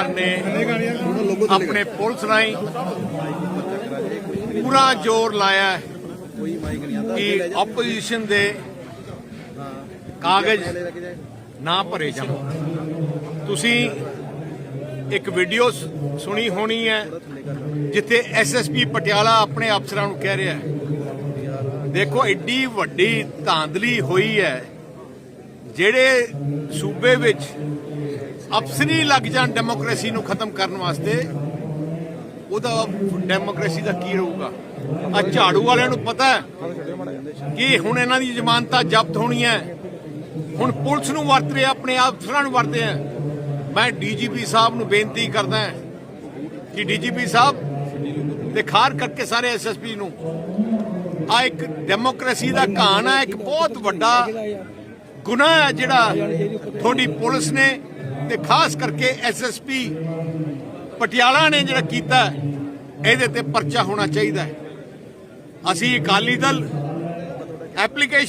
ਸਰਕਾਰ ਨੇ ਆਪਣੇ ਪੁਲਿਸ ਰਾਹੀਂ ਪੂਰਾ ਜ਼ੋਰ ਲਾਇਆ ਹੈ ਕਿ ਆਪੋਜੀਸ਼ਨ ਦੇ ਕਾਗਜ਼ ਨਾ ਭਰੇ ਜਾਣ। ਤੁਸੀਂ ਇੱਕ ਵੀਡੀਓ ਸੁਣੀ ਹੋਣੀ ਹੈ, ਜਿੱਥੇ ਐਸਐਸਪੀ ਪਟਿਆਲਾ ਆਪਣੇ ਅਫਸਰਾਂ ਨੂੰ ਕਹਿ ਰਿਹਾ ਹੈ। ਦੇਖੋ ਐਡੀ ਵੱਡੀ ਧਾਂਦਲੀ ਹੋਈ ਹੈ, ਜਿਹੜੇ ਸੂਬੇ ਵਿੱਚ ਅਫਸਰੀ ਲੱਗ ਜਾਣ ਡੈਮੋਕ੍ਰੇਸੀ ਨੂੰ ਖਤਮ ਕਰਨ ਵਾਸਤੇ, ਉਹਦਾ ਡੈਮੋਕ੍ਰੇਸੀ ਦਾ ਕੀ ਰਹੂਗਾ? ਆ ਝਾੜੂ ਵਾਲਿਆਂ ਨੂੰ ਪਤਾ ਹੈ ਕਿ ਹੁਣ ਇਹਨਾਂ ਦੀ ਜ਼ਮਾਨਤਾਂ ਜ਼ਬਤ ਹੋਣੀਆਂ ਹੁਣ ਪੁਲਿਸ ਨੂੰ ਵਰਤ ਰਹੇ, ਆਪਣੇ ਅਫਸਰਾਂ ਨੂੰ ਵਰਤੇ ਆ ਮੈਂ ਡੀਜੀਪੀ ਸਾਹਿਬ ਨੂੰ ਬੇਨਤੀ ਕਰਦਾ ਹਾਂ ਕਿ ਡੀਜੀਪੀ ਸਾਹਿਬ ਤੇ ਖਾਰ ਕਰਕੇ ਸਾਰੇ ਐਸਐਸਪੀ ਨੂੰ ਆ ਇੱਕ ਡੈਮੋਕ੍ਰੇਸੀ ਦਾ ਕਹਾਣ ਹੈ, ਇੱਕ ਬਹੁਤ ਵੱਡਾ ਗੁਨਾਹ ਹੈ ਜਿਹੜਾ ਤੁਹਾਡੀ ਪੁਲਿਸ ਨੇ ਤੇ ਖਾਸ ਕਰਕੇ ਐਸਐਸਪੀ ਪਟਿਆਲਾ ਨੇ ਜਿਹੜਾ ਕੀਤਾ ਇਹਦੇ ਤੇ ਪਰਚਾ ਹੋਣਾ ਚਾਹੀਦਾ ਹੈ। ਅਸੀਂ ਅਕਾਲੀ ਦਲ ਐਪਲੀਕੇਸ਼ਨ